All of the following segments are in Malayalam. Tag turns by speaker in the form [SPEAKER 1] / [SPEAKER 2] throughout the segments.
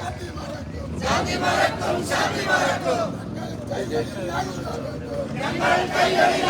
[SPEAKER 1] शांति மறக்கும் शांति மறக்கும் शांति மறக்கும் எங்கள் கையில்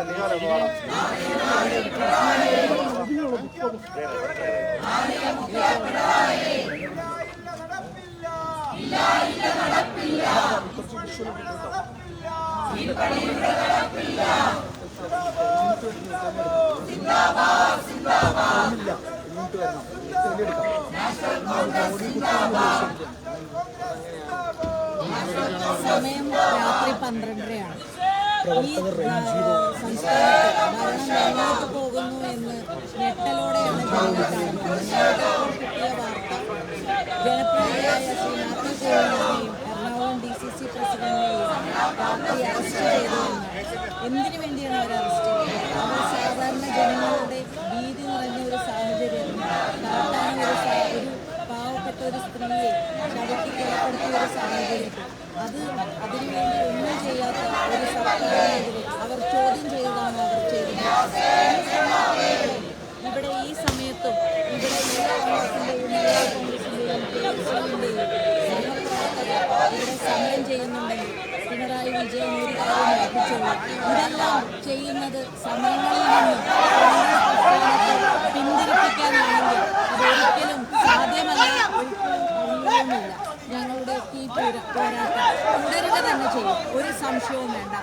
[SPEAKER 1] പോകുന്നു എന്ന് ഞെട്ടലോടെയാണ് ജനങ്ങൾ പോകുന്നു എന്ന് വാർത്ത ജനപ്രതിനിധിയായ ശ്രീ മാത്യു കോഴിനെയും എറണാകുളം ഡി സി സി പ്രസിഡന്റിനെയും പാർട്ടി അറസ്റ്റ് എന്തിനു വേണ്ടിയാണ് അവർ അറസ്റ്റ് ചെയ്തത്? അവർ സാധാരണ ജനങ്ങളുടെ ഭീതി നിറഞ്ഞ ഒരു സാഹചര്യം കാട്ടാൻ ഒരു ഒരു പാവപ്പെട്ട ഒരു സ്ത്രീയെ ചവിട്ടി കൊലപ്പെടുത്തിയ ഒരു സാഹചര്യത്തിൽ അത് അതിനുവേണ്ടി ഒന്നും ചെയ്യാത്ത ഒരു സർക്കാരിനെതിരെ അവർ ചോദ്യം ചെയ്തതാണ് അവർ ചെയ്തത്. ഇവിടെ ഈ സമയത്തും ഇവിടെ എല്ലാ കോൺഗ്രസിന്റെയും എല്ലാ കോൺഗ്രസിന്റെയും ഇവിടെ സമരം ചെയ്യുന്നുണ്ടെങ്കിൽ പിണറായി വിജയൻ ഒരു കാര്യം ഇതെല്ലാം ചെയ്യുന്നത് സമയങ്ങളിൽ നിന്നും ഈ പോരാട്ടം. തുടരുക തന്നെ ചെയ്യും. ഒരു സംശയവും വേണ്ട.